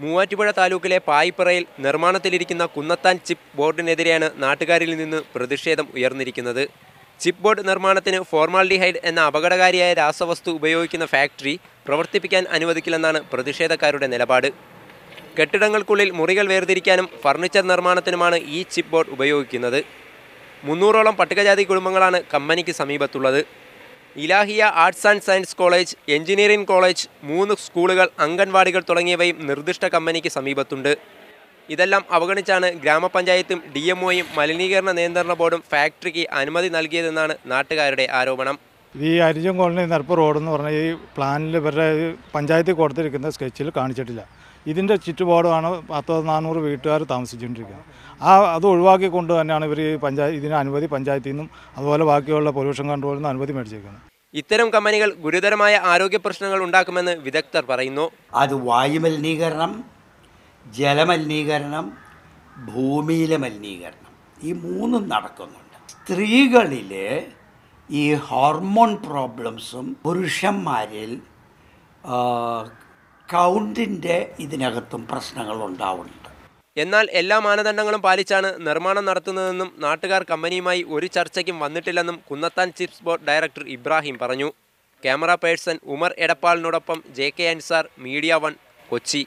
മൂവാറ്റുപുഴ താലൂക്കിലെ പായിപ്പറയിൽ നിർമ്മാണത്തിലിരിക്കുന്ന കുന്നത്താൻ ചിപ്പ് ബോർഡിനെതിരെയാണ് നാട്ടുകാരിൽ നിന്ന് പ്രതിഷേധം ഉയർന്നിരിക്കുന്നത്. ചിപ്പ് ബോർഡ് നിർമ്മാണത്തിന് ഫോർമാൽഡിഹൈഡ് എന്ന അപകടകാരിയായ രാസവസ്തു ഉപയോഗിക്കുന്ന ഫാക്ടറി പ്രവർത്തിപ്പിക്കാൻ അനുവദിക്കില്ലെന്നാണ് പ്രതിഷേധക്കാരുടെ നിലപാട്. കെട്ടിടങ്ങൾക്കുള്ളിൽ മുറികൾ വേർതിരിക്കാനും ഫർണിച്ചർ നിർമ്മാണത്തിനുമാണ് ഈ ചിപ്പ് ബോർഡ് ഉപയോഗിക്കുന്നത്. മുന്നൂറോളം പട്ടികജാതി കുടുംബങ്ങളാണ് കമ്പനിക്ക് സമീപത്തുള്ളത്. Ilahia arts and science college engineering college മൂന്ന് സ്കൂളുകൾ അംഗൻവാടികൾ തുടങ്ങിയവയും നിർദ്ദിഷ്ട കമ്പനിക്ക് സമീപത്തുണ്ട്. ഇതെല്ലാം അവഗണിച്ചാണ് ഗ്രാമപഞ്ചായത്തും ഡി എം ഒയും മലിനീകരണ നിയന്ത്രണ ബോർഡും ഫാക്ടറിക്ക് അനുമതി നൽകിയതെന്നാണ് നാട്ടുകാരുടെ ആരോപണം. ഈ അരിജം കോളനി നെർപ്പ് റോഡ് എന്ന് പറഞ്ഞ ഈ പ്ലാനിൽ ഇവരുടെ പഞ്ചായത്തിൽ കൊടുത്തിരിക്കുന്ന സ്കെച്ചിൽ കാണിച്ചിട്ടില്ല. ഇതിന്റെ ചുറ്റുപാടുമാണ് പത്തോ നാനൂറ് വീട്ടുകാർ താമസിച്ചുകൊണ്ടിരിക്കുന്നത്. ആ അത് ഒഴിവാക്കിക്കൊണ്ട് തന്നെയാണ് ഇവർ ഈ പഞ്ചായത്ത് ഇതിന് അനുമതി പഞ്ചായത്തിൽ നിന്നും അതുപോലെ ബാക്കിയുള്ള പൊല്യൂഷൻ കൺട്രോളിൽ നിന്ന് അനുമതി മേടിച്ചേക്കുന്നത്. ഇത്തരം കമ്പനികൾ ഗുരുതരമായ ആരോഗ്യ പ്രശ്നങ്ങൾ ഉണ്ടാക്കുമെന്ന് വിദഗ്ധർ പറയുന്നു. അത് വായുമലിനീകരണം ജലമലിനീകരണം ഭൂമിയിലെ മലിനീകരണം. ഈ മൂന്നും നടക്കുന്നുണ്ട്. സ്ത്രീകളിൽ ഈ ഹോർമോൺ പ്രോബ്ലംസും പുരുഷന്മാരിൽ കൗണ്ടിന്റെ ഇതിനകത്തും പ്രശ്നങ്ങൾ ഉണ്ടാവുന്നുണ്ട്. എന്നാൽ എല്ലാ മാനദണ്ഡങ്ങളും പാലിച്ചാണ് നിർമ്മാണം നടത്തുന്നതെന്നും നാട്ടുകാർ കമ്പനിയുമായി ഒരു ചർച്ചയ്ക്കും വന്നിട്ടില്ലെന്നും Kunnathan chips board director Ibrahim പറഞ്ഞു. Camera person Umar എടപ്പാളിനോടൊപ്പം J K Ansar Media One Kochi.